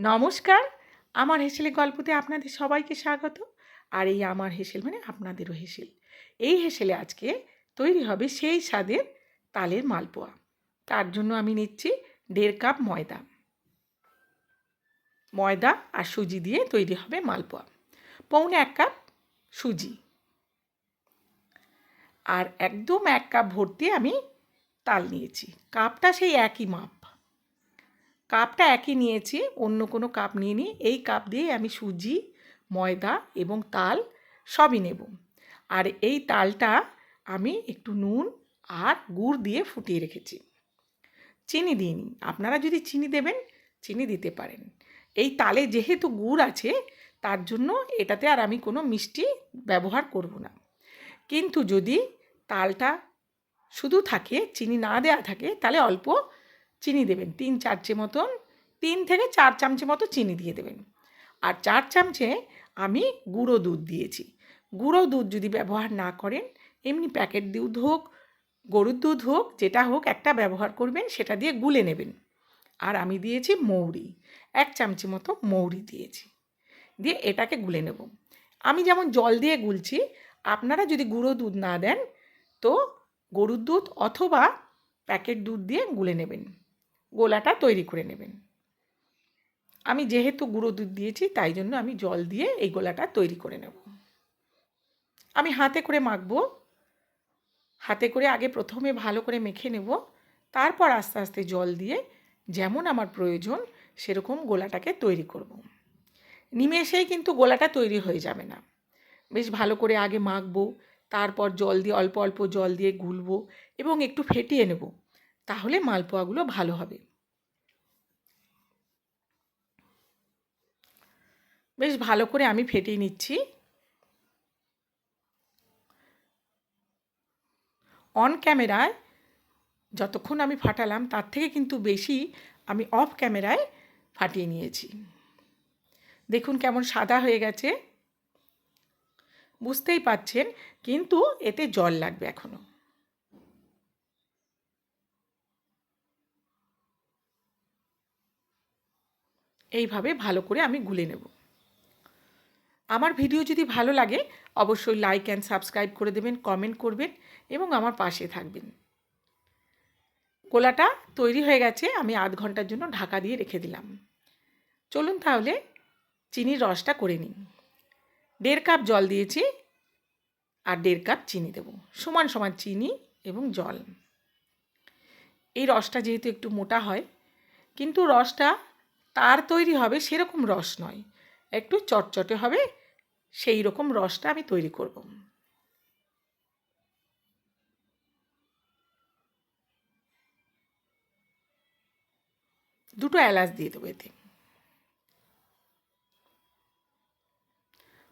নমস্কার। আমার হেসেলের গল্পতে আপনাদের সবাইকে স্বাগত। আর এই আমার হেসেল মানে আপনাদেরও হেসেল। এই হেসেলে আজকে তৈরি হবে সেই স্বাদের তালের মালপোয়া। তার জন্য আমি নিচ্ছি দেড় কাপ ময়দা। ময়দা আর সুজি দিয়ে তৈরি হবে মালপোয়া। পৌনে এক কাপ সুজি। আর একদম এক কাপ ভর্তি আমি তাল নিয়েছি। কাপটা সেই একই মাপ। কাপটা একই নিয়েছি, অন্য কোনো কাপ নিয়ে নিই এই কাপ দিয়ে আমি সুজি, ময়দা এবং তাল সবই নেব। আর এই তালটা আমি একটু নুন আর গুড় দিয়ে ফুটিয়ে রেখেছি। চিনি দিইনি। আপনারা যদি চিনি দেবেন, চিনি দিতে পারেন। এই তালে যেহেতু গুড় আছে, তার জন্য এটাতে আর আমি কোনো মিষ্টি ব্যবহার করব না। কিন্তু যদি তালটা শুধু থাকে, চিনি না দেওয়া থাকে, তাহলে অল্প চিনি দেবেন, তিন চারচে মতন, তিন থেকে চার চামচে মতো চিনি দিয়ে দেবেন। আর চার চামচে আমি গুঁড়ো দুধ দিয়েছি। গুঁড়ো দুধ যদি ব্যবহার না করেন, এমনি প্যাকেট দুধ হোক, গরুর দুধ হোক, যেটা হোক একটা ব্যবহার করবেন, সেটা দিয়ে গুলে নেবেন। আর আমি দিয়েছি মৌরি, এক চামচি মতো মৌরি দিয়েছি। দিয়ে এটাকে গুলে নেব। আমি যেমন জল দিয়ে গুলছি, আপনারা যদি গুঁড়ো দুধ না দেন, তো গরুর দুধ অথবা প্যাকেট দুধ দিয়ে গুলে নেবেন। গোলাটা তৈরি করে নেবেন। আমি যেহেতু গুঁড়ো দুধ দিয়েছি, তাই জন্য আমি জল দিয়ে এই গোলাটা তৈরি করে নেব। আমি হাতে করে মাখবো। হাতে করে আগে প্রথমে ভালো করে মেখে নেব। তারপর আস্তে আস্তে জল দিয়ে যেমন আমার প্রয়োজন সেরকম গোলাটাকে তৈরি করব। নিমেষেই কিন্তু গোলাটা তৈরি হয়ে যাবে না। বেশ ভালো করে আগে মাখবো, তারপর জল দিয়ে অল্প অল্প জল দিয়ে গুলবো এবং একটু ফেটিয়ে নেব। তাহলে মালপোয়াগুলো ভালো হবে। বেশ ভালো করে আমি ফেটিয়ে নিচ্ছি। অন ক্যামেরায় যতক্ষণ আমি ফাটালাম, তার থেকে কিন্তু বেশি আমি অফ ক্যামেরায় ফাটিয়ে নিয়েছি। দেখুন কেমন সাদা হয়ে গেছে। বুঝতেই পাচ্ছেন কিন্তু এতে জল লাগবে এখনও এইভাবে ভালো করে আমি গুলে নেব। আমার ভিডিও যদি ভালো লাগে, অবশ্যই লাইক অ্যান্ড সাবস্ক্রাইব করে দেবেন কমেন্ট করবেন এবং আমার পাশে থাকবেন। গোলাটা তৈরি হয়ে গেছে, আমি আধ ঘণ্টার জন্য ঢাকা দিয়ে রেখে দিলাম। চলুন তাহলে চিনির রসটা করে নিন দেড় কাপ জল দিয়েছি আর দেড় কাপ চিনি দেব। সমান সমান চিনি এবং জল। এই রসটা যেহেতু একটু মোটা হয়, কিন্তু রসটা তার তৈরি হবে সেরকম রস নয়। একটু চটচটে হবে, সেই রকম রসটা আমি তৈরি করব। দুটো এলাচ দিয়ে দেবো এতে।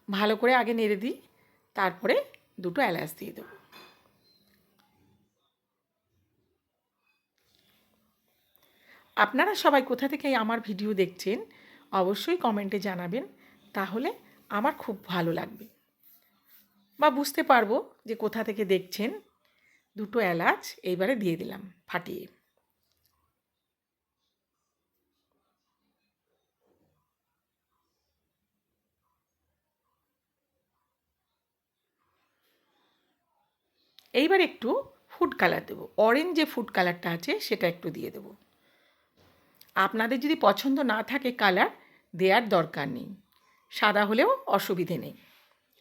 ভালো করে আগে নেড়ে দিই, তারপরে দুটো এলাচ দিয়ে দেবো। আপনারা সবাই কোথা থেকে আমার ভিডিও দেখছেন, অবশ্যই কমেন্টে জানাবেন, তাহলে আমার খুব ভালো লাগবে। বা বুঝতে পারব যে কোথা থেকে দেখছেন, দুটো এলাচ এইবারে দিয়ে দিলাম ফাটিয়ে। এইবার একটু ফুড কালার দেবো। অরেঞ্জ যে ফুড কালারটা আছে, সেটা একটু দিয়ে দেবো। আপনাদের যদি পছন্দ না থাকে কালার দেওয়ার দরকার নেই। সাদা হলেও অসুবিধে নেই।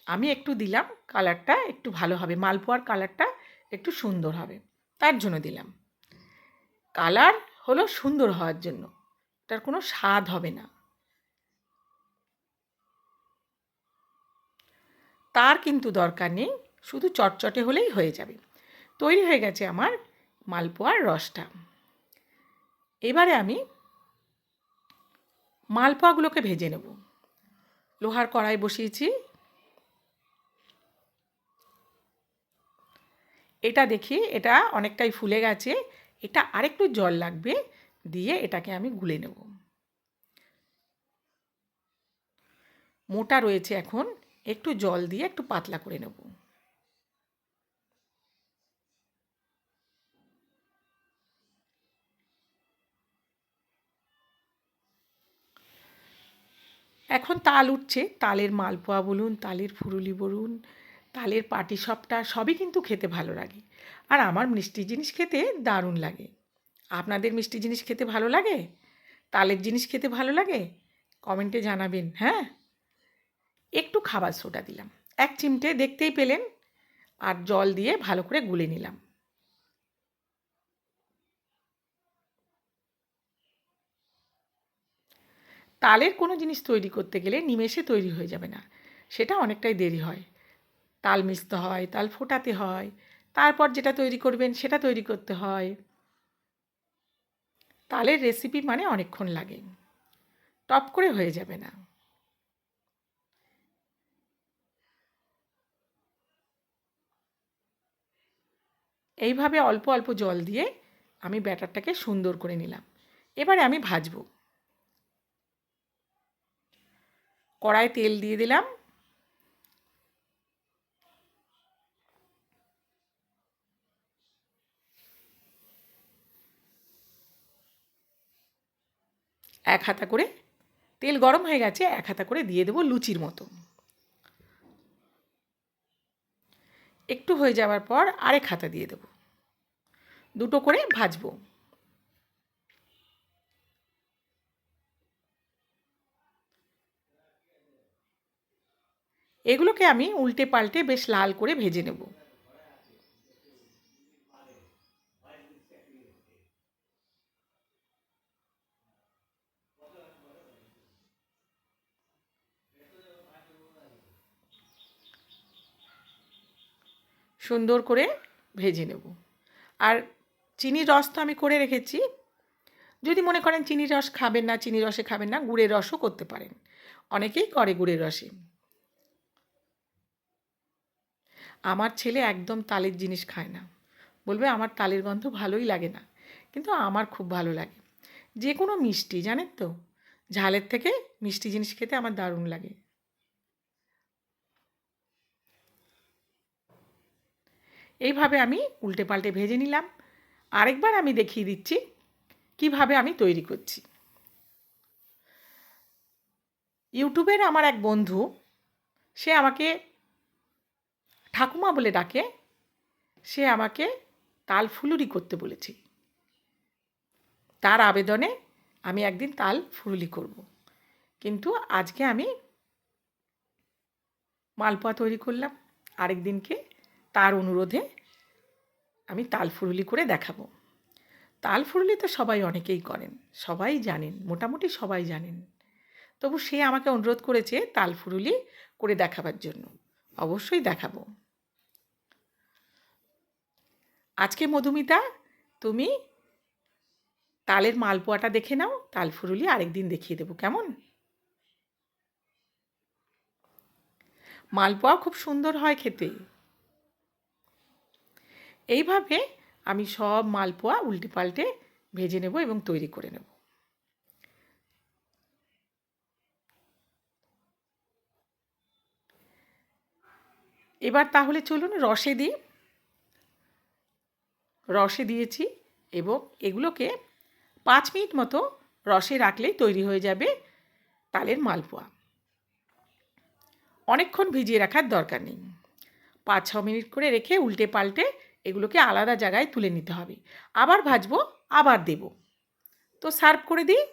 আমি একটু দিলাম, কালারটা একটু ভালো হবে। মালপোয়ার কালারটা একটু সুন্দর হবে। তার জন্য দিলাম। কালার হলো সুন্দর হওয়ার জন্য। তার কোনো স্বাদ হবে না। তার কিন্তু দরকার নেই, শুধু চটচটে হলেই হয়ে যাবে। তৈরি হয়ে গেছে আমার মালপোয়ার রসটা। এবারে আমি মালপোয়াগুলোকে ভেজে নেব। লোহার কড়াই বসিয়েছি। এটা দেখি, এটা অনেকটাই ফুলে গেছে। এটা আরেকটু জল লাগবে, দিয়ে এটাকে আমি গুলে নেব। মোটা রয়েছে এখন, একটু জল দিয়ে একটু পাতলা করে নেব। এখন তাল উঠছে। তালের মালপোয়া বলুন, তালের ফুরুলি বলুন, তালের পাটিসাপটা সবই কিন্তু খেতে ভালো লাগে। আর আমার মিষ্টি জিনিস খেতে দারুণ লাগে। আপনাদের মিষ্টি জিনিস খেতে ভালো লাগে? তালের জিনিস খেতে ভালো লাগে? কমেন্টে জানাবেন হ্যাঁ? একটু খাবার সোডা দিলাম। এক চিমটে দেখতেই পেলেন। আর জল দিয়ে ভালো করে গুলে নিলাম। তালের কোনো জিনিস তৈরি করতে গেলে নিমেষে তৈরি হয়ে যাবে না। সেটা অনেকটাই দেরি হয়। তাল মিশতে হয়, তাল ফোটাতে হয়, তারপর যেটা তৈরি করবেন সেটা তৈরি করতে হয়। তালের রেসিপি মানে অনেকক্ষণ লাগে। টপ করে হয়ে যাবে না। এইভাবে অল্প অল্প জল দিয়ে আমি ব্যাটারটাকে সুন্দর করে নিলাম। এবারে আমি ভাজবো। কড়ায় তেল দিয়ে দিলাম। এক হাতা করে, তেল গরম হয়ে গেছে, এক হাতা করে দিয়ে দেবো লুচির মতো। একটু হয়ে যাওয়ার পর আরেক হাতা দিয়ে দেবো। দুটো করে ভাজবো। এগুলোকে আমি উল্টে পাল্টে বেশ লাল করে ভেজে নেব। সুন্দর করে ভেজে নেব। আর চিনির রস তো আমি করে রেখেছি। যদি মনে করেন চিনির রস খাবেন না চিনি রসে খাবেন না, গুড়ের রসও করতে পারেন। অনেকেই করে গুড়ের রসে। আমার ছেলে একদম তালের জিনিস খায় না। বলবে আমার তালের গন্ধ ভালোই লাগে না, কিন্তু আমার খুব ভালো লাগে। যে কোনো মিষ্টি, জানেন তো? ঝালের থেকে মিষ্টি জিনিস খেতে আমার দারুণ লাগে। এইভাবে আমি উল্টে পাল্টে ভেজে নিলাম। আরেকবার আমি দেখিয়ে দিচ্ছি কীভাবে আমি তৈরি করছি। ইউটিউবের আমার এক বন্ধু, সে আমাকে ঠাকুমা বলে ডাকে, সে আমাকে তাল ফুলুরি করতে বলেছে। তার আবেদনে আমি একদিন তাল ফুলুরি করব। কিন্তু আজকে আমি মালপোয়া তৈরি করলাম। আরেক দিনকে তার অনুরোধে আমি তাল ফুরুলি করে দেখাবো। তাল ফুরুলি তো সবাই অনেকেই করেন, সবাই জানেন, মোটামুটি সবাই জানেন। তবু সে আমাকে অনুরোধ করেছে তাল ফুরুলি করে দেখাবার জন্য। অবশ্যই দেখাবো। আজকে মধুমিতা, তুমি তালের মালপোয়াটা দেখে নাও, তাল ফুরুলি আরেকদিন দেখিয়ে দেবো, কেমন? মালপোয়া খুব সুন্দর হয় খেতে। এইভাবে আমি সব মালপোয়া উল্টে পাল্টে ভেজে নেব এবং তৈরি করে নেব। এবার তাহলে চলুন রসে দিই রসে দিয়েছি এবং এগুলোকে পাঁচ মিনিট মতো রসে রাখলেই তৈরি হয়ে যাবে তালের মালপোয়া। অনেকক্ষণ ভিজিয়ে রাখার দরকার নেই। পাঁচ, ছ মিনিট করে রেখে উল্টে পাল্টে এগুলোকে আলাদা জায়গায় তুলে নিতে হবে। আবার ভাজবো, আবার দেব। তো সার্ভ করে দিই।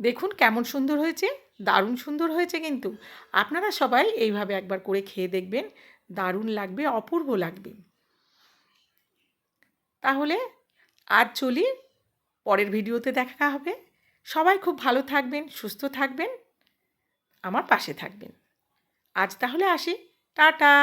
দেখুন কেমন সুন্দর হয়েছে, দারুণ সুন্দর হয়েছে কিন্তু। আপনারা সবাই এইভাবে একবার করে খেয়ে দেখবেন, দারুণ লাগবে, অপূর্ব লাগবে। তাহলে আজ চলি, পরের ভিডিওতে দেখা হবে। সবাই খুব ভালো থাকবেন, সুস্থ থাকবেন, আমার পাশে থাকবেন। আজ তাহলে আসি, টাটা!